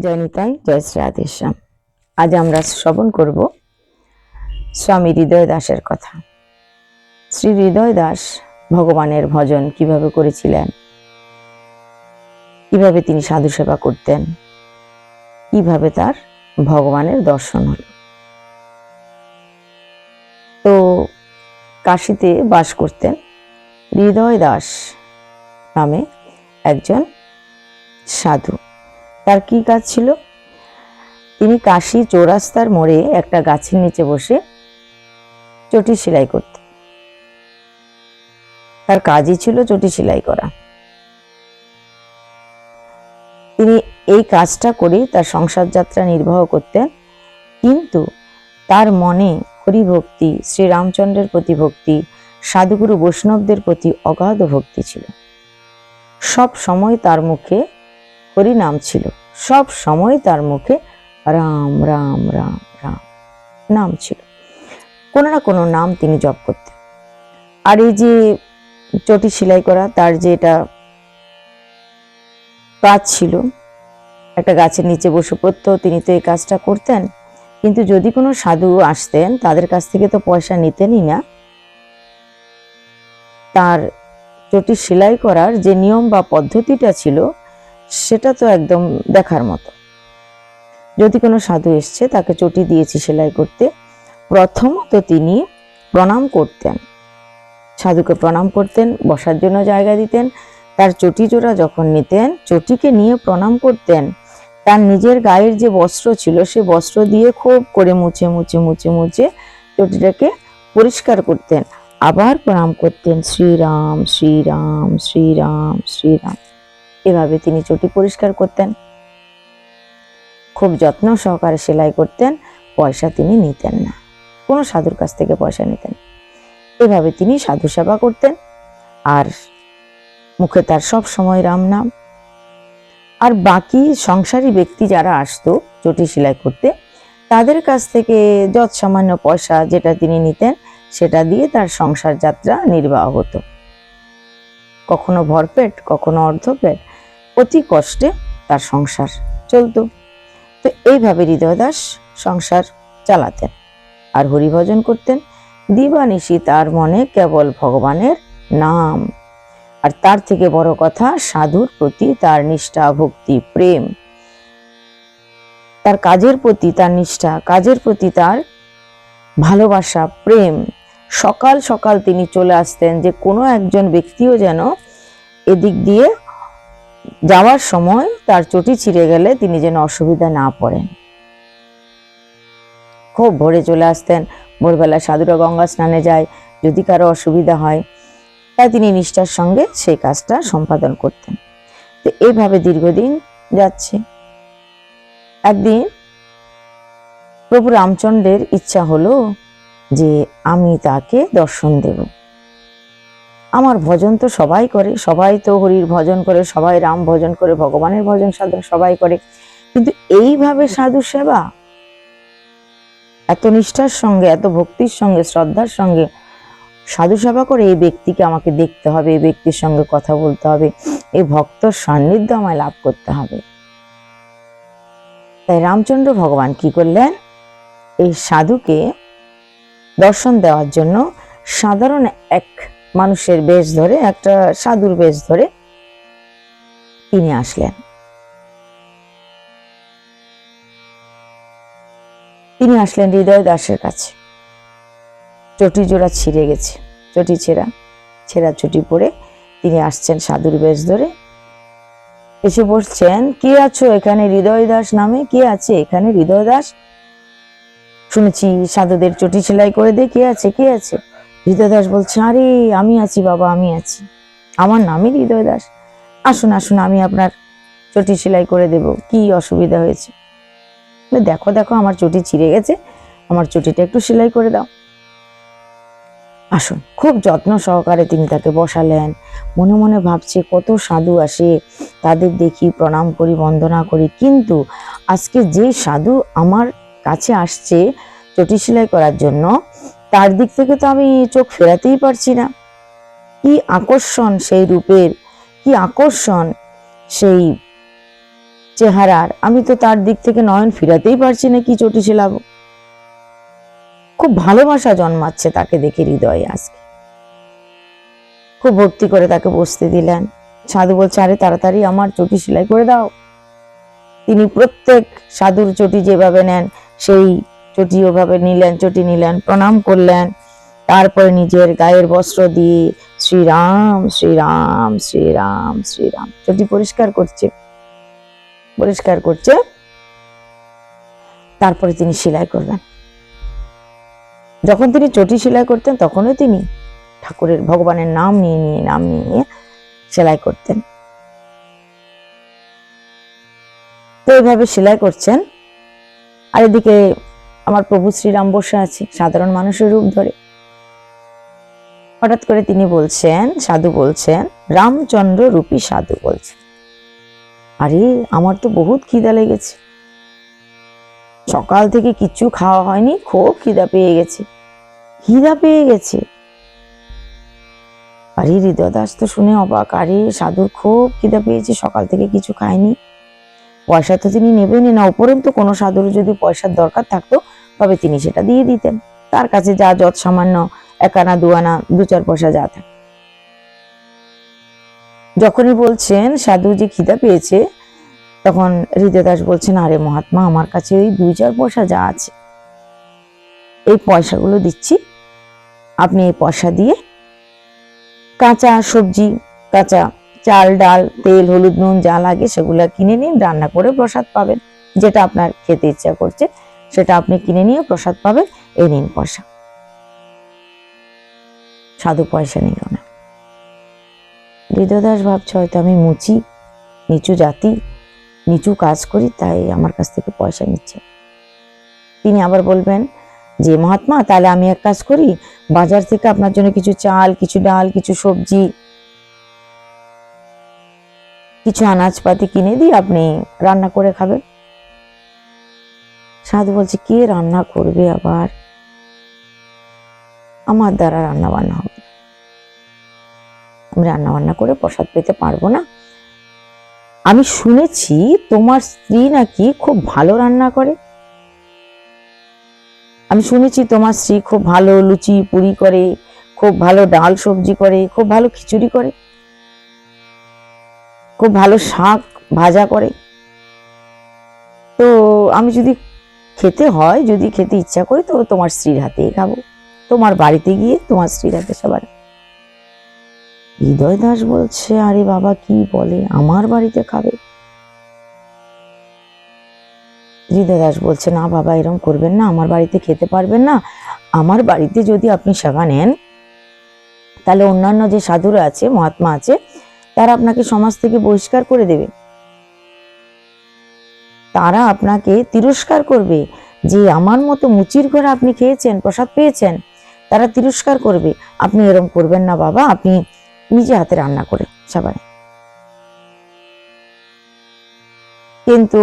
জয় জয় শ্রী রাধেশ্যাম। আজ আমরা শ্রবণ করব স্বামী হৃদয় দাসের কথা। শ্রী হৃদয় দাস ভগবানের ভজন কীভাবে করেছিলেন? কীভাবে তিনি সাধু সেবা করতেন? কীভাবে তার ভগবানের দর্শন হল? তো কাশিতে বাস করতেন হৃদয় দাস নামে একজন সাধু। তার কি কাজ ছিল? তিনি কাশি চৌরাস্তার মোড়ে একটা গাছের নিচে বসে চটি সেলাই করতেন। তার কাজই ছিল চটি সেলাই করা। তিনি এই কাজটা করে তার সংসার যাত্রা নির্বাহ করতেন, কিন্তু তার মনে হরিভক্তি, শ্রীরামচন্দ্রের প্রতি ভক্তি, সাধুগুরু বৈষ্ণবদের প্রতি অগাধ ভক্তি ছিল। সব সময় তার মুখে হরি নাম ছিল। সব সময় তার মুখে রাম রাম রাম রাম নাম ছিল। কোনো না কোনো নাম তিনি জপ করতেন। আর এই যে চটি সেলাই করা, তার যে এটা কাজ ছিল, একটা গাছের নিচে বসে পড়তো তিনি তো এই কাজটা করতেন। কিন্তু যদি কোনো সাধু আসতেন, তাদের কাছ থেকে তো পয়সা নিতেনই না। তার চটি সেলাই করার যে নিয়ম বা পদ্ধতিটা ছিল সেটা তো একদম দেখার মতো। যদি কোনো সাধু এসছে, তাকে চটি দিয়েছি সেলাই করতে প্রথমত তিনি প্রণাম করতেন। সাধুকে প্রণাম করতেন, বসার জন্য জায়গা দিতেন, তার চটি জোড়া যখন নিতেন, চটিকে নিয়ে প্রণাম করতেন। তার নিজের গায়ের যে বস্ত্র ছিল, সে বস্ত্র দিয়ে খুব করে মুছে মুছে মুছে মুছে চটিটাকে পরিষ্কার করতেন। আবার প্রণাম করতেন, শ্রীরাম শ্রীরাম শ্রীরাম শ্রীরাম। এভাবে তিনি চটি পরিষ্কার করতেন। খুব যত্ন সহকারে সেলাই করতেন, পয়সা তিনি নিতেন না। কোনো সাধুর কাছ থেকে পয়সা নিতেন। এভাবে তিনি সাধু সেবা করতেন। আর মুখে তার সব সময় রাম নাম। আর বাকি সংসারী ব্যক্তি যারা আসতো, চটি সেলাই করতে, তাদের কাছ থেকে যৎ সামান্য পয়সা যেটা তিনি নিতেন, সেটা দিয়ে তার সংসার যাত্রা নির্বাহ হতো। কখনো ভরপেট, কখনো অর্ধপেট অতি কষ্টে তার সংসার চলতো। তো এইভাবে হৃদয়দাস সংসার চালাতেন আর হরিভজন করতেন। দিবানিশি তার মনে কেবল ভগবানের নাম। আর তার থেকে বড় কথা, সাধুর প্রতি তার নিষ্ঠা, ভক্তি, প্রেম। তার কাজের প্রতি তার নিষ্ঠা, কাজের প্রতি তার ভালোবাসা, প্রেম। সকাল সকাল তিনি চলে আসতেন যে কোনো একজন ব্যক্তিও যেন এদিক দিয়ে যাওয়ার সময় তার চটি ছিঁড়ে গেলে তিনি যেন অসুবিধা না পড়েন। খুব ভোরে চলে আসতেন। ভোরবেলা সাধুরা গঙ্গা স্নানে যায়। যদি কারও অসুবিধা হয়, তাই তিনি নিষ্ঠার সঙ্গে সেই কাজটা সম্পাদন করতেন। তো এইভাবে দীর্ঘদিন যাচ্ছে। একদিন প্রভু রামচন্দ্রের ইচ্ছা হলো যে আমি তাকে দর্শন দেব। আমার ভজন তো সবাই করে, সবাই তো হরির ভজন করে, সবাই রাম ভজন করে, ভগবানের ভজন সাধন সবাই করে। কিন্তু এইভাবে সাধু সেবা? এত নিষ্ঠার সঙ্গে, এত ভক্তির সঙ্গে, শ্রদ্ধার সঙ্গে সাধু সেবা করে এই ব্যক্তিকে আমাকে দেখতে হবে, এই ব্যক্তির সঙ্গে কথা বলতে হবে, এই ভক্তর সান্নিধ্য আমায় লাভ করতে হবে। তাই রামচন্দ্র ভগবান কি করলেন? এই সাধুকে দর্শন দেওয়ার জন্য সাধারণ এক মানুষের বেশ ধরে, একটা সাধুর বেশ ধরে তিনি আসলেন। তিনি আসলেন হৃদয় দাসের কাছে। চটি জোড়া ছিঁড়ে গেছে, চটি ছেঁড়া ছেঁড়া চটি পরে তিনি আসছেন সাধুর বেশ ধরে। এসে বসছেন কে আছো এখানে হৃদয় দাস নামে? কে আছে এখানে হৃদয় দাস? শুনেছি সাধুদের চটি সেলাই করে দে, কে আছে? কে আছে? হৃদয় দাস বলছে, আরে, আমি আছি বাবা, আমি আছি। আমার নামই হৃদয় দাস আসুন আসুন, আমি আপনার চটি সেলাই করে দেব। কি অসুবিধা হয়েছে? দেখো দেখো, আমার চটি ছিঁড়ে গেছে। আমার চটিটা একটু সেলাই করে দাও। আসুন, খুব যত্ন সহকারে তিনি তাকে বসালেন। মনে মনে ভাবছে, কত সাধু আসে, তাদের দেখি প্রণাম করি, বন্দনা করি। কিন্তু আজকে যে সাধু আমার কাছে আসছে চটি সেলাই করার জন্য তার দিক থেকে তো আমি চোখ ফেরাতেই পারছি না। কি আকর্ষণ সেই রূপের, কি আকর্ষণ সেই চেহারার। আমি তো তার দিক থেকে নয়ন ফিরাতেই পারছি না, কি চটি সেলাবো খুব ভালোবাসা জন্মাচ্ছে তাকে দেখে হৃদয়ে আজকে। খুব ভক্তি করে তাকে বসতে দিলেন। সাধু বলছে, আরে, তাড়াতাড়ি আমার চটি সেলাই করে দাও। তিনি প্রত্যেক সাধুর চটি যেভাবে নেন, সেই চটি ওভাবে নিলেন, চটি নিলেন, প্রণাম করলেন। তারপরে নিজের গায়ের বস্ত্র দিয়ে শ্রীরাম শ্রীরাম শ্রীরাম শ্রীরাম। চটি পরিষ্কার করছে পরিষ্কার করছে। তারপরে তিনি সেলাই করবেন যখন তিনি চটি সেলাই করতেন তখনও তিনি ঠাকুরের ভগবানের নাম নিয়ে নিয়ে, নাম নিয়ে নিয়ে সেলাই করতেন। তো এইভাবে সেলাই করছেন। আর এদিকে আমার প্রভু শ্রীরাম বসে আছে, সাধারণ মানুষের রূপ ধরে। হঠাৎ করে তিনি বলছেন, সাধু বলছেন, রামচন্দ্র রূপী সাধু বলছেন। আরে, আমার তো বহুত খিদা লেগেছে। সকাল থেকে কিচ্ছু খাওয়া হয়নি, খুব খিদা পেয়ে গেছে। খিদা পেয়ে গেছে। আরে হৃদয় দাস তো শুনে অবাক। আরে, সাধুর খুব খিদা পেয়েছে, সকাল থেকে কিছু খায়নি। পয়সা তো তিনি নেবেনই না, উপরন্তু কোনো সাধুর যদি পয়সার দরকার থাকতো তবে তিনি সেটা দিয়ে দিতেন। তার কাছে যা যত সামান্য এক আনা দু চার পয়সা যা থাকে। যখনই বলছেন, সাধু যে খিদা পেয়েছে, তখন হৃদয় দাস বলছেন, আরে মহাত্মা, আমার কাছে ওই দুই চার পয়সা যা আছে, এই পয়সাগুলো দিচ্ছি। আপনি এই পয়সা দিয়ে কাঁচা সবজি, কাঁচা চাল, ডাল, তেল, হলুদ, নুন যা লাগে সেগুলো কিনে নিন, রান্না করে প্রসাদ পাবেন, যেটা আপনার খেতে ইচ্ছা করছে। সেটা আপনি কিনে নিয়ে প্রসাদ পাবেন এই নিন পয়সা। সাধু পয়সা নিল না। হৃদয়দাস ভাবছে, হয়তো আমি মুচি, নিচু জাতি, নিচু কাজ করি, তাই আমার কাছ থেকে পয়সা নিচ্ছে। তিনি আবার বলবেন, যে মহাত্মা, তাহলে আমি এক কাজ করি, বাজার থেকে আপনার জন্য কিছু চাল, কিছু ডাল, কিছু সবজি, কিছু আনাজপাতি কিনে দিই আপনি রান্না করে খাবেন। সাধু বলছে, কে রান্না করবে আবার? আমার দ্বারা রান্না বান্না হবে। আমি রান্না বান্না করে প্রসাদ পেতে পারব না। আমি শুনেছি তোমার স্ত্রী নাকি খুব ভালো রান্না করে। আমি শুনেছি তোমার স্ত্রী খুব ভালো লুচি পুরি করে, খুব ভালো ডাল সবজি করে, খুব ভালো খিচুড়ি করে, খুব ভালো শাক ভাজা করে। তো আমি যদি খেতে হয়, যদি খেতে ইচ্ছা করি, তো তোমার স্ত্রীর হাতেই খাব। তোমার বাড়িতে গিয়ে তোমার স্ত্রীর হাতে সবার হৃদয় দাস বলছে, আরে বাবা, কি বলে? আমার বাড়িতে খাবে? হৃদয় দাস বলছে, না বাবা এরকম করবেন না, আমার বাড়িতে খেতে পারবেন না। আমার বাড়িতে যদি আপনি সেবা নেন, তাহলে অন্যান্য যে সাধুরা আছে, মহাত্মা আছে, তারা আপনাকে সমাজ থেকে বহিষ্কার করে দেবে। তারা আপনাকে তিরস্কার করবে। যে আমার মতো মুচির ঘরে আপনি খেয়েছেন, প্রসাদ পেয়েছেন, তারা তিরস্কার করবে। আপনি এরকম করবেন না বাবা, আপনি নিজে হাতে রান্না করে সবাই। কিন্তু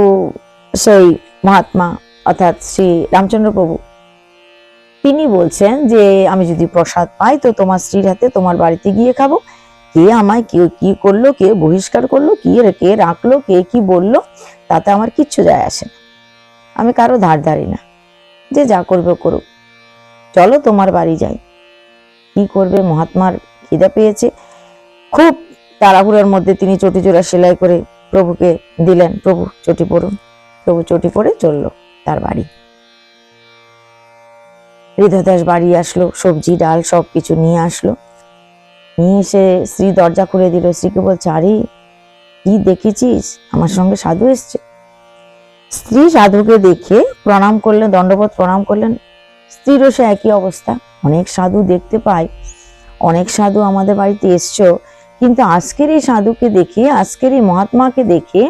সেই মহাত্মা, অর্থাৎ শ্রী রামচন্দ্র প্রভু, তিনি বলছেন যে, আমি যদি প্রসাদ পাই, তো তোমার স্ত্রীর হাতে তোমার বাড়িতে গিয়ে খাব। কে আমায়, কে কি করল, কে বহিষ্কার করল, কি কে রাখল, কে কি বলল তাতে আমার কিচ্ছু যায় আসে না। আমি কারও ধার ধারি না। যে যা করবে করুক। চলো তোমার বাড়ি যাই। কি করবে মহাত্মার খিদা পেয়েছে। খুব তাড়াহুড়োর মধ্যে তিনি চটি জোড়া সেলাই করে প্রভুকে দিলেন। প্রভু চটি পড়ুন। প্রভু চটি পরে চলল তার বাড়ি। হৃদয় দাস বাড়ি আসলো, সবজি, ডাল সব কিছু নিয়ে আসলো। নিয়ে এসে স্ত্রী দরজা খুলে দিল। স্ত্রীকে বলছে, আরে কি দেখেছিস? আমার সঙ্গে সাধু এসছে। স্ত্রী সাধুকে দেখে প্রণাম করলেন, দণ্ডবোধ প্রণাম করলেন। স্ত্রীরও সে একই অবস্থা। অনেক সাধু দেখতে পাই অনেক সাধু আমাদের বাড়িতে এসছো। কিন্তু আজকের এই সাধুকে দেখে, আজকের এই মহাত্মাকে দেখে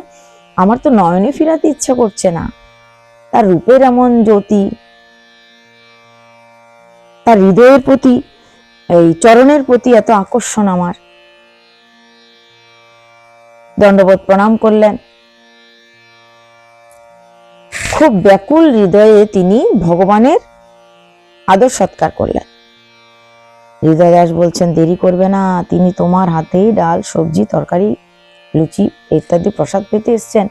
আমার তো নয়নে ফিরাতে ইচ্ছা করছে না। তার রূপের এমন জ্যোতি, তার হৃদয়ের প্রতি, এই চরণের প্রতি এত আকর্ষণ আমার। দণ্ডবোধ প্রণাম করলেন। খুব ব্যাকুল হৃদয়ে তিনি ভগবানের আদর সৎকার করলেন। হৃদয় দাস বলছেন, দেরি করবে না, তিনি তোমার হাতেই ডাল, সবজি, তরকারি, লুচি ইত্যাদি প্রসাদ পেতে এসছেন।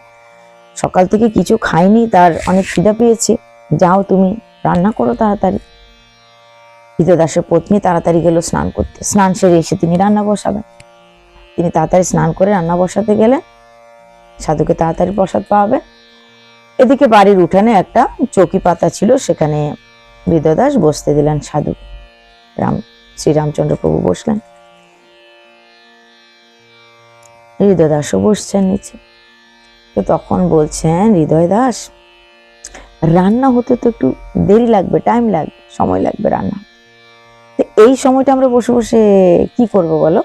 সকাল থেকে কিছু খায়নি তার অনেক খিদা পেয়েছে। যাও তুমি, রান্না করো তাড়াতাড়ি। দাসের পত্নী তাড়াতাড়ি গেল স্নান করতে। স্নান সেরে এসে তিনি রান্না বসাবেন। তিনি তাড়াতাড়ি স্নান করে রান্না বসাতে গেলেন সাধুকে তাড়াতাড়ি প্রসাদ পাওয়াবে। এদিকে বাড়ির উঠানে একটা চৌকি পাতা ছিল, সেখানে হৃদয়দাস বসতে দিলেন সাধু। রাম, শ্রীরামচন্দ্র প্রভু বসলেন। হৃদয়দাসও বসছেন নিচে। তো তখন বলছেন, হৃদয় দাস, রান্না হতে তো একটু দেরি লাগবে টাইম লাগবে, সময় লাগবে রান্না। তো এই সময়টা আমরা বসে বসে কি করব বলো?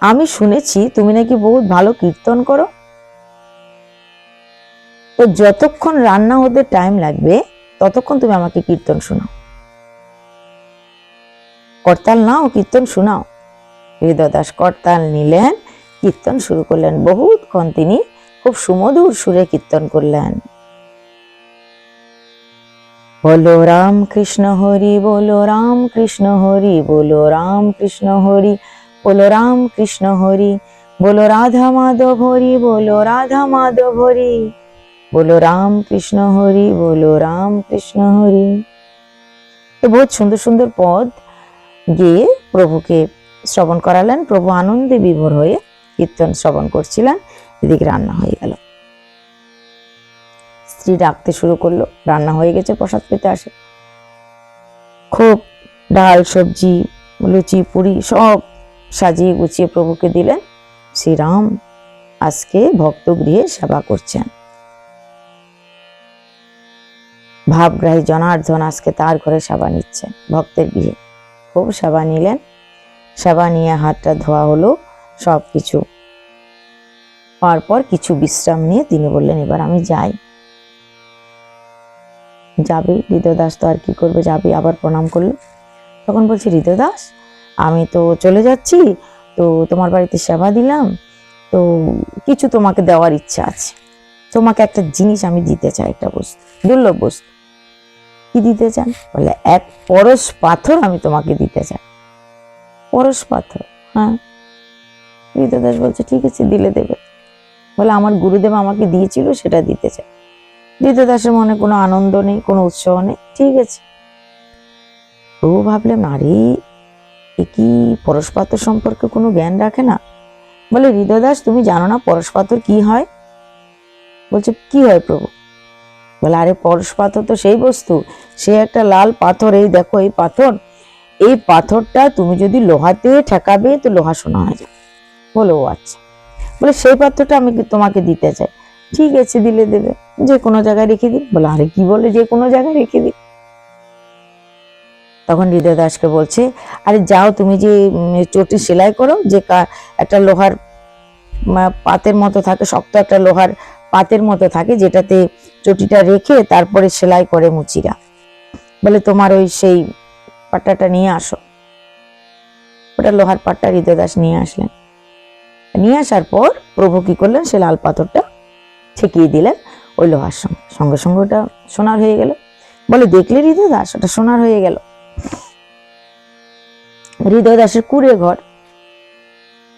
আমি শুনেছি তুমি নাকি বহুত ভালো কীর্তন করো। তো যতক্ষণ রান্না হতে টাইম লাগবে, ততক্ষণ তুমি আমাকে কীর্তন শোনাও। করতাল নাও, কীর্তন শোনাও। হৃদয় দাস করতাল নিলেন, কীর্তন শুরু করলেন বহুতক্ষণ তিনি, খুব সুমধুর সুরে কীর্তন করলেন। বলো রাম কৃষ্ণ হরি, বলো রাম কৃষ্ণ হরি, বলো রাম কৃষ্ণ হরি। বলো রাম কৃষ্ণ হরি, বলো রাধা মাধব হরি, বলো রাধা মাধব হরি, বলো রাম কৃষ্ণ হরি, বলো রাম কৃষ্ণ হরি। তো বহুত সুন্দর সুন্দর পদ গিয়ে প্রভুকে শ্রবণ করালেন। প্রভু আনন্দে বিভোর হয়ে কীর্তন শ্রবণ করছিলেন। এদিকে রান্না হয়ে গেল। স্ত্রী ডাকতে শুরু করল। রান্না হয়ে গেছে, প্রসাদ পেতে আসে। খুব ডাল, সবজি, লুচি, পুরি সব সাজিয়ে গুছিয়ে প্রভুকে দিলেন। শ্রীরাম আজকে ভক্ত গৃহে সেবা করছেন। ভাবগ্রাহী জনার্দন আজকে তার ঘরে সেবা নিচ্ছেন, ভক্তের গৃহে। খুব সেবা নিলেন। সেবা নিয়ে হাতটা ধোয়া হলো সব কিছু হওয়ার পর কিছু বিশ্রাম নিয়ে তিনি বললেন, এবার আমি যাই। যাবে? হৃদয় দাস তো আর কি করবে? যাবে? আবার প্রণাম করল তখন বলছি হৃদয় দাস আমি তো চলে যাচ্ছি, তো তোমার বাড়িতে সেবা দিলাম, তো কিছু তোমাকে দেওয়ার ইচ্ছা আছে। তোমাকে একটা জিনিস আমি দিতে চাই, একটা বস্তু, দুর্লভ বস্তু। কি দিতে চান? বলে, এক পরশ পাথর আমি তোমাকে দিতে চাই। পরশ পাথর হ্যাঁ। দাস বলছে, ঠিক আছে, দিলে দেবে। বলে, আমার গুরুদেব আমাকে দিয়েছিল, সেটা দিতে চাই। দাসের মনে কোনো আনন্দ নেই, কোনো উৎসাহ নেই, ঠিক আছে। ও ভাবলেন আরে এ কি পরশপাথর সম্পর্কে কোনো জ্ঞান রাখে না? বলে হৃদয় দাস তুমি জানো না পরশপাথর কি হয়? বলছে, কি হয় প্রভু? বলে, আরে পরশ পাথর তো সেই বস্তু। সে একটা লাল পাথর। এই দেখো, এই পাথর। এই পাথরটা তুমি যদি লোহাতে ঠেকাবে, তো লোহা শোনা হয়ে যাবে। বলে, ও আচ্ছা। বলে, সেই পাথরটা আমি তোমাকে দিতে চাই? ঠিক আছে, দিলে দেবে। যে কোনো জায়গায় রেখে দিন বলে, আরে, কি বলে যে কোনো জায়গায় রেখে দিন তখন হৃদয় দাসকে বলছে, আরে যাও তুমি যে চটি সেলাই করো, যে একটা লোহার পাতের মতো থাকে, শক্ত একটা লোহার পাতের মতো থাকে, যেটাতে চটিটা রেখে তারপরে সেলাই করে মুচিরা। বলে, তোমার ওই সেই পাট্টাটা নিয়ে আসো। ওটা লোহার পাট্টা হৃদয় দাস নিয়ে আসলেন। নিয়ে আসার পর প্রভু কি করলেন? সে লাল পাথরটা ঠেকিয়ে দিলেন ওই লোহার সঙ্গে। সঙ্গে সঙ্গে ওটা সোনার হয়ে গেল। বলে, দেখলে হৃদয় দাস? ওটা সোনার হয়ে গেল। হৃদয় দাসের কুড়ে ঘর।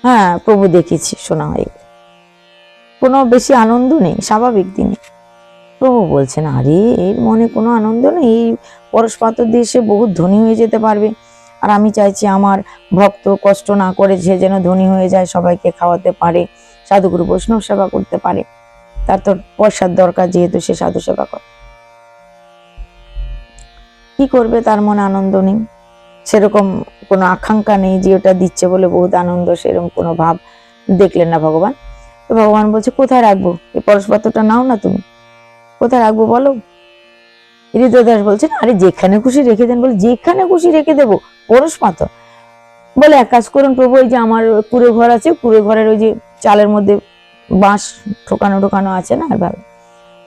হ্যাঁ প্রভু দেখেছি সোনা হয়ে। কোনো বেশি আনন্দ নেই, স্বাভাবিক তিনি প্রভু বলছেন আরে এর মনে কোনো আনন্দ নেই। এই পরশ পাথর দিয়ে সে বহুত ধনী হয়ে যেতে পারবে। আর আমি চাইছি আমার ভক্ত কষ্ট না করে সে যেন ধনী হয়ে যায়, সবাইকে খাওয়াতে পারে, সাধুগুরু বৈষ্ণব সেবা করতে পারে। তার তো পয়সার দরকার, যেহেতু সে সাধু সেবা করে। কি করবে তার মনে আনন্দ নেই। সেরকম কোনো আকাঙ্ক্ষা নেই যে ওটা দিচ্ছে বলে বহুত আনন্দ, সেরকম কোনো ভাব দেখলেন না ভগবান। তো ভগবান বলছে, কোথায় রাখব? এই পরশপাত্রটা নাও না তুমি। কোথায় রাখব বলো? হৃদয় দাস বলছেন আরে যেখানে খুশি রেখে দেন। বলে, যেখানে খুশি রেখে দেবো পরশ পাথর বলে, এক কাজ করুন প্রভু ওই যে আমার কুড়ে ঘর আছে, কুড়ে ঘরের ওই যে চালের মধ্যে বাঁশ ঠোকানো ঠোকানো আছে না আর ভাবে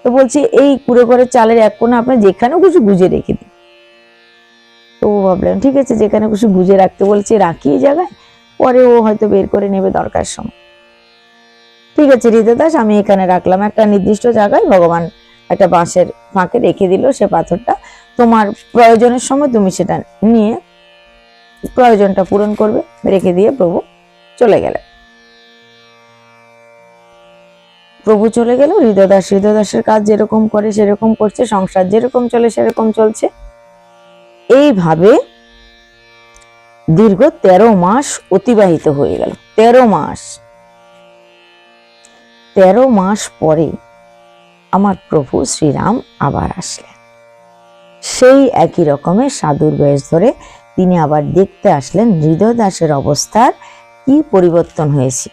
তো বলছি, এই কুড়ে ঘরের চালের এক কোণে আপনি যেখানে খুশি গুজে রেখে দিন। তো ও ভাবলেন ঠিক আছে, যেখানে খুশি গুজে রাখতে বলছে, রাখি এই জায়গায়। পরে ও হয়তো বের করে নেবে দরকার সময়। ঠিক আছে হৃদয় দাস, আমি এখানে রাখলাম। একটা নির্দিষ্ট জায়গায় ভগবান একটা বাঁশের ফাঁকে রেখে দিল সে পাথরটা। তোমার প্রয়োজনের সময় তুমি সেটা নিয়ে প্রয়োজনটা পূরণ করবে, রেখে দিয়ে প্রভু চলে গেলেন প্রভু চলে গেল। হৃদয়দাস হৃদয়দাসের কাজ যেরকম করে, সেরকম করছে, সংসার যেরকম চলে, সেরকম চলছে। এইভাবে দীর্ঘ তেরো মাস অতিবাহিত হয়ে গেল। তেরো মাস। তেরো মাস পরে আমার প্রভু শ্রীরাম আবার আসলেন। সেই একই রকমের সাধুর বেশ ধরে তিনি আবার দেখতে আসলেন হৃদয় দাসের অবস্থার কি পরিবর্তন হয়েছে।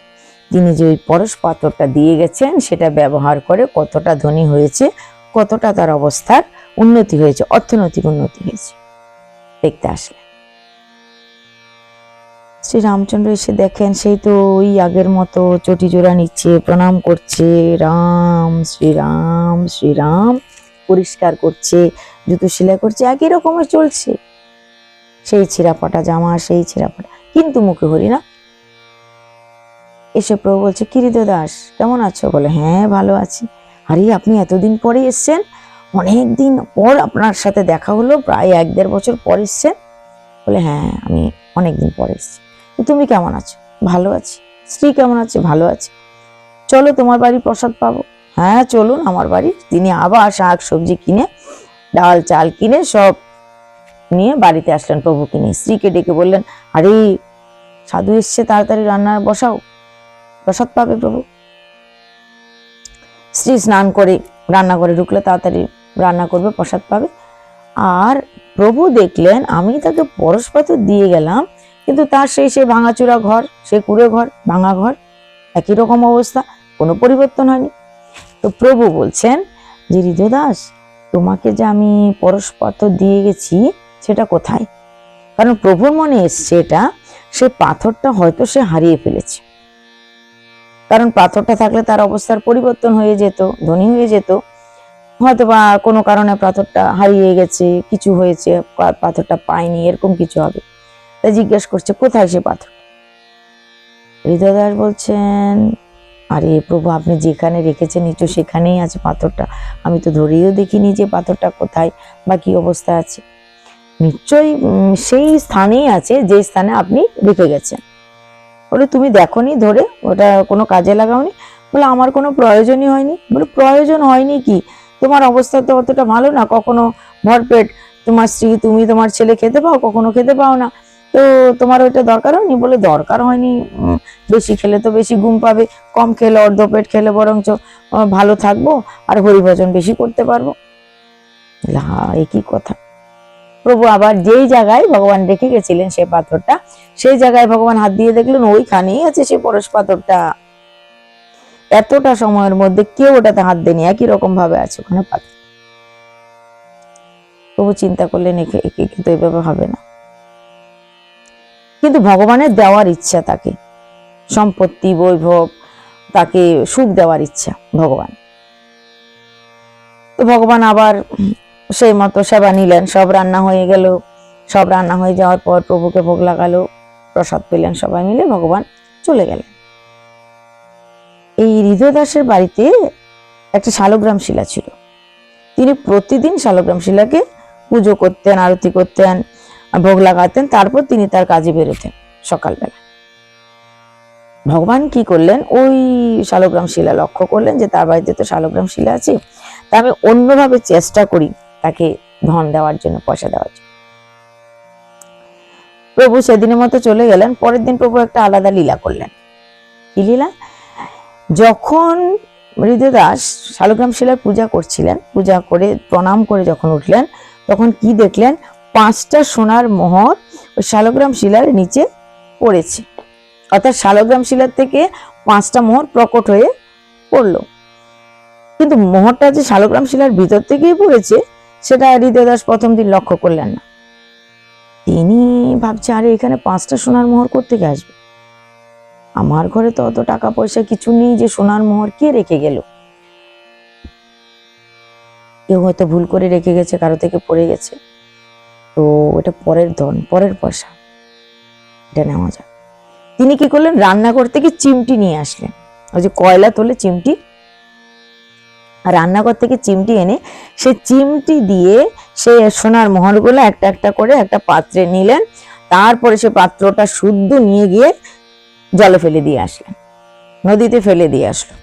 তিনি যে ওই পরশ পাথরটা দিয়ে গেছেন, সেটা ব্যবহার করে কতটা ধনী হয়েছে, কতটা তার অবস্থার উন্নতি হয়েছে, অর্থনৈতিক উন্নতি হয়েছে। দেখতে আসলেন শ্রী রামচন্দ্র এসে দেখেন, সেই তো ওই আগের মতো চটি জোড়া নিচ্ছে, প্রণাম করছে, রাম, শ্রীরাম শ্রীরাম, পরিষ্কার করছে, জুতো সেলাই করছে, একই রকমের চলছে। সেই ছিঁড়াপাটা জামা, সেই ছিঁড়াপাটা। কিন্তু মুখে হরি না। এসে প্রভু বলছে কিরিত দাস কেমন আছো? বলে হ্যাঁ ভালো আছি। আরে, আপনি এতদিন পরে এসছেন? অনেক দিন পর আপনার সাথে দেখা হলো, প্রায় এক দেড় বছর পর এসছেন বলে হ্যাঁ আমি অনেক দিন পরে এসেছি। তুমি কেমন আছো? ভালো আছি। স্ত্রী কেমন আছে? ভালো আছে। চলো, তোমার বাড়ি প্রসাদ পাবো? হ্যাঁ চলুন, আমার বাড়ি। তিনি আবার শাক, সবজি কিনে, ডাল, চাল কিনে, সব নিয়ে বাড়িতে আসলেন প্রভুকে নিয়ে। স্ত্রীকে ডেকে বললেন, আরে, সাধু এসছে, তাড়াতাড়ি রান্না বসাও। প্রসাদ পাবে প্রভু? স্ত্রী স্নান করে, রান্নাঘরে ঢুকলে তাড়াতাড়ি রান্না করবে, প্রসাদ পাবে। আর প্রভু দেখলেন, আমি তাকে পরশ পাথর দিয়ে গেলাম, কিন্তু তার সেই সে ভাঙাচুরা ঘর সে কুড়ে ঘর, ভাঙা ঘর, একই রকম অবস্থা, কোনো পরিবর্তন হয়নি। তো প্রভু বলছেন যে হৃদয় দাস, তোমাকে যে আমি পরশ পাথর দিয়ে গেছি, সেটা কোথায়? কারণ প্রভুর মনে এসছে এটা, সে পাথরটা হয়তো সে হারিয়ে ফেলেছে। কারণ পাথরটা থাকলে তার অবস্থার পরিবর্তন হয়ে যেত, ধনী হয়ে যেত হয়তো বা কোনো কারণে পাথরটা হারিয়ে গেছে, কিছু হয়েছে পাথরটা পায়নি, এরকম কিছু হবে। তাই জিজ্ঞেস করছে, কোথায় সে পাথর? হৃদয় দাস বলছেন, আরে প্রভু, আপনি যেখানে রেখেছেন নিচু সেখানেই আছে পাথরটা। আমি তো ধরেও দেখিনি যে পাথরটা কোথায় বা কি অবস্থা আছে। নিশ্চয়ই সেই স্থানেই আছে, যে স্থানে আপনি রেখে গেছেন। বলে, তুমি দেখোনি ধরে, ওটা কোনো কাজে লাগাওনি? বলে, আমার কোনো প্রয়োজনই হয়নি। বলে, প্রয়োজন হয়নি কি? তোমার অবস্থা তো অতটা ভালো না। কখনো ভরপেট তোমার স্ত্রী, তুমি তোমার ছেলে খেতে পাও, কখনো খেতে পাও না। তো তোমার ওইটা দরকার হয়নি বলে দরকার হয়নি। বেশি খেলে তো বেশি ঘুম পাবে। কম খেলে অর্ধ পেট খেলে বরঞ্চ ভালো থাকব আর হরিভজন বেশি করতে পারব। একই কথা। প্রভু আবার যেই জায়গায় ভগবান রেখে গেছিলেন সে পাথরটা, সেই জায়গায় ভগবান হাত দিয়ে দেখলেন ওইখানেই আছে সে পরশ পাথরটা। এতটা সময়ের মধ্যে কেউ ওটাতে হাত দেয়নি, একই রকম ভাবে আছে ওখানে পাথর প্রভু চিন্তা করলেন একে একে কিন্তু এভাবে হবে না। কিন্তু ভগবানের দেওয়ার ইচ্ছা তাকে, সম্পত্তি, বৈভব, তাকে সুখ দেওয়ার ইচ্ছা ভগবান। তো ভগবান আবার সেই মতো সেবা নিলেন, সব রান্না হয়ে গেল। সব রান্না হয়ে যাওয়ার পর প্রভুকে ভোগ লাগালো, প্রসাদ পেলেন সবাই মিলে, ভগবান চলে গেলেন। এই হৃদয় দাসের বাড়িতে একটা শালগ্রাম শিলা ছিল। তিনি প্রতিদিন শালগ্রাম শিলাকে পুজো করতেন, আরতি করতেন, ভোগ লাগাতেন, তারপর তিনি তার কাজে বেরোতেন সকালবেলা। ভগবান কি করলেন? ওই শালগ্রাম শিলা লক্ষ্য করলেন যে তার বাড়িতে তো শালগ্রাম শিলা আছে। তা আমি অন্যভাবে চেষ্টা করি তাকে ধন দেওয়ার জন্য, পয়সা দেওয়ার জন্য। প্রভু সেদিনের মতো চলে গেলেন। পরের দিন প্রভু একটা আলাদা লীলা করলেন। কি লীলা? যখন হৃদয় শালগ্রাম শিলার পূজা করছিলেন, পূজা করে, প্রণাম করে যখন উঠলেন, তখন কি দেখলেন? পাঁচটা সোনার মোহর ওই শালগ্রাম শিলার নিচে পড়েছে। অর্থাৎ শালগ্রাম শিলার থেকে পাঁচটা মোহর প্রকট হয়ে পড়ল। কিন্তু মোহরটা যে শালগ্রাম শিলার ভিতর থেকেই পড়েছে, সেটা হৃদয় দাস প্রথম দিন লক্ষ্য করলেন না। তিনি ভাবছে, আরে, এখানে পাঁচটা সোনার মোহর কোথেকে আসবে? আমার ঘরে তো অত টাকা পয়সা কিছু নেই যে সোনার মোহর কে রেখে গেল? কেউ হয়তো ভুল করে রেখে গেছে, কারও থেকে পড়ে গেছে। তো এটা পরের ধন, পরের পয়সা। এটা নেওয়া যাক। তিনি কি করলেন? রান্নাঘর থেকে চিমটি নিয়ে আসলেন। ওই যে কয়লা তোলে চিমটি। রান্নাঘর থেকে চিমটি এনে সে চিমটি দিয়ে সে সোনার মোহরগুলো একটা একটা করে একটা পাত্রে নিলেন। তারপরে সে পাত্রটা শুদ্ধ নিয়ে গিয়ে জলে ফেলে দিয়ে আসলেন। নদীতে ফেলে দিয়ে আসলো।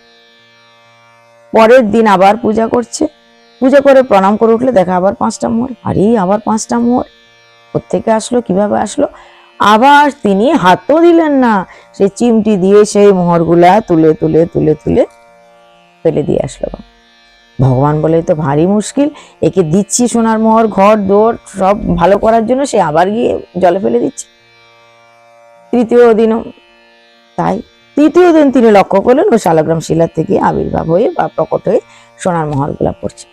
পরের দিন আবার পূজা করছে। পূজা করে প্রণাম করে উঠলে দেখা আবার পাঁচটা মোহর। আরে, আবার পাঁচটা মোহর? কোথেকে আসলো, কীভাবে আসলো? আবার তিনি হাতও দিলেন না। সেই চিমটি দিয়ে সেই মোহরগুলা তুলে তুলে তুলে তুলে ফেলে দিয়ে আসলো। ভগবান বলে তো ভারী মুশকিল। একে দিচ্ছি সোনার মোহর, ঘর দৌড় সব ভালো করার জন্য সে আবার গিয়ে জলে ফেলে দিচ্ছে। তৃতীয় দিনও তাই তৃতীয় দিন তিনি লক্ষ্য করলেন ও শালগ্রাম শিলার থেকে আবির্ভাব হয়ে বা প্রকট হয়ে সোনার মোহরগুলা পড়ছে।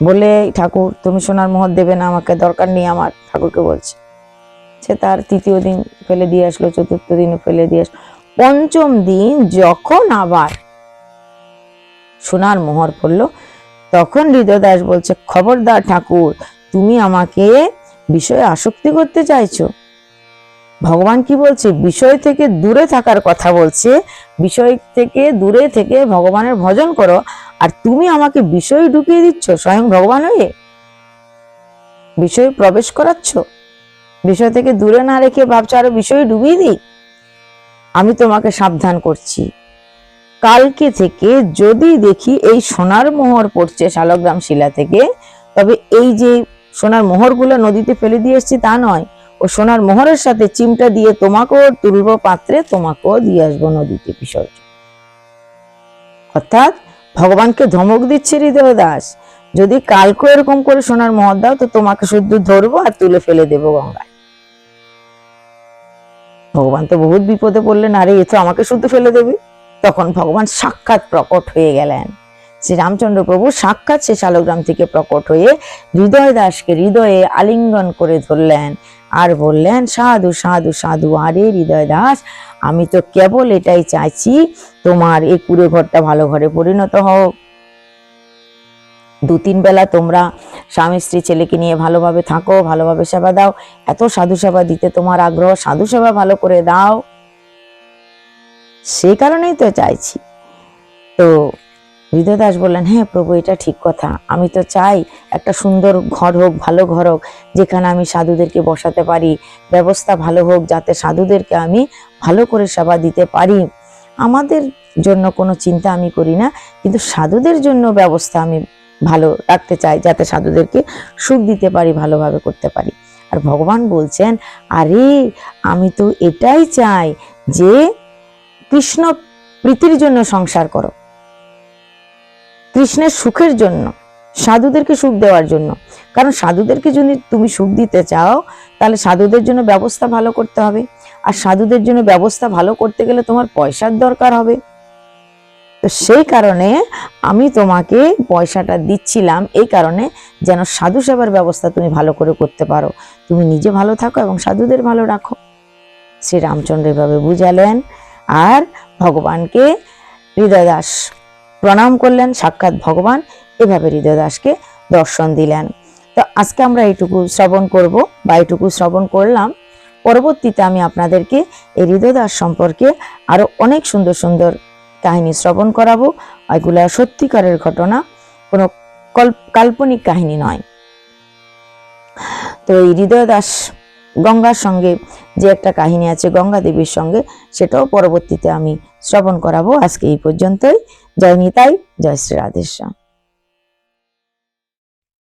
বলে ঠাকুর, তুমি সোনার মোহর দেবে না, আমাকে দরকার নেই আমার, ঠাকুরকে বলছে। সে তার তৃতীয় দিন ফেলে দিয়ে আসলো, চতুর্থ দিনে ফেলে দিয়ে আসলো। পঞ্চম দিন যখন আবার সোনার মোহর পড়ল, তখন হৃদয়দাস বলছে, খবরদার ঠাকুর, তুমি আমাকে বিষয়ে আসক্তি করতে চাইছো? ভগবান কি বলছে? বিষয় থেকে দূরে থাকার কথা বলছে। বিষয় থেকে দূরে থেকে ভগবানের ভজন করো। আর তুমি আমাকে বিষয় ঢুকিয়ে দিচ্ছ, স্বয়ং ভগবান হয়ে? বিষয় প্রবেশ করাচ্ছ? বিষয় থেকে দূরে না রেখে ভাবছ আরও বিষয় ডুবিয়ে দিই? আমি তোমাকে সাবধান করছি। কালকে থেকে যদি দেখি এই সোনার মোহর পড়ছে শালগ্রাম শিলা থেকে, তবে এই যে সোনার মোহরগুলো নদীতে ফেলে দিয়ে এসছি তা নয়। ও সোনার মোহরের সাথে চিমটা দিয়ে তোমাকেও তুলবো পাত্রে, তোমাকেও দিয়ে আসব নদীতে বিসর্জন। অর্থাৎ ভগবানকে ধমক দিচ্ছে হৃদয় দাস, যদি কালকে এরকম করে সোনার মোহর দাও, তো তোমাকে শুদ্ধ ধরবো আর তুলে ফেলে দেবো গঙ্গায়। ভগবান তো বহুত বিপদে পড়লেন, আরে এ তো আমাকে শুদ্ধ ফেলে দেবে। তখন ভগবান সাক্ষাৎ প্রকট হয়ে গেলেন। শ্রী রামচন্দ্র প্রভু সাক্ষাৎ সে শালগ্রাম থেকে প্রকট হয়ে হৃদয় দাসকে হৃদয়ে আলিঙ্গন করে ধরলেন। আর বললেন, সাধু সাধু সাধু, আরে হৃদয় দাস, আমি তো কেবল এটাই চাইছি, তোমার এই কুড়ে ঘরটা ভালো ঘরে পরিণত হোক দু তিন বেলা তোমরা স্বামী স্ত্রী ছেলেকে নিয়ে ভালোভাবে থাকো, ভালোভাবে সেবা দাও। এত সাধু সেবা দিতে তোমার আগ্রহ, সাধু সেবা ভালো করে দাও। সেই কারণেই তো চাইছি। তো হৃদয় দাস বললেন হ্যাঁ প্রভু, এটা ঠিক কথা। আমি তো চাই একটা সুন্দর ঘর হোক, ভালো ঘর হোক, যেখানে আমি সাধুদেরকে বসাতে পারি, ব্যবস্থা ভালো হোক, যাতে সাধুদেরকে আমি ভালো করে সেবা দিতে পারি। আমাদের জন্য কোনো চিন্তা আমি করি না, কিন্তু সাধুদের জন্য ব্যবস্থা আমি ভালো রাখতে চাই, যাতে সাধুদেরকে সুখ দিতে পারি, ভালোভাবে করতে পারি। আর ভগবান বলছেন, আরে, আমি তো এটাই চাই যে কৃষ্ণ প্রীতির জন্য সংসার করো। কৃষ্ণের সুখের জন্য, সাধুদেরকে সুখ দেওয়ার জন্য। কারণ সাধুদেরকে যদি তুমি সুখ দিতে চাও, তাহলে সাধুদের জন্য ব্যবস্থা ভালো করতে হবে। আর সাধুদের জন্য ব্যবস্থা ভালো করতে গেলে তোমার পয়সার দরকার হবে। তো সেই কারণে আমি তোমাকে পয়সাটা দিচ্ছিলাম এই কারণে যেন সাধু সেবার ব্যবস্থা তুমি ভালো করে করতে পারো। তুমি নিজে ভালো থাকো এবং সাধুদের ভালো রাখো। শ্রী রামচন্দ্র এভাবে বুঝালেন। আর ভগবানকে হৃদয় দাস প্রণাম করলেন, সাক্ষাৎ ভগবান এভাবে হৃদয় দাসকে দর্শন দিলেন। তো আজকে আমরা এইটুকু শ্রবণ করব বা এইটুকু শ্রবণ করলাম। পরবর্তীতে আমি আপনাদেরকে এই হৃদয় দাস সম্পর্কে আরও অনেক সুন্দর সুন্দর কাহিনী শ্রবণ করাবো। এগুলা সত্যিকারের ঘটনা, কোনো কল্প- কাল্পনিক কাহিনী নয়। তো এই হৃদয় দাস গঙ্গার সঙ্গে যে একটা কাহিনী আছে গঙ্গা দেবীর সঙ্গে, সেটাও পরবর্তীতে আমি শ্রবণ করাবো। আজকে এই পর্যন্তই। জয় নিতাই জয় শ্রী রাধেশ্যাম।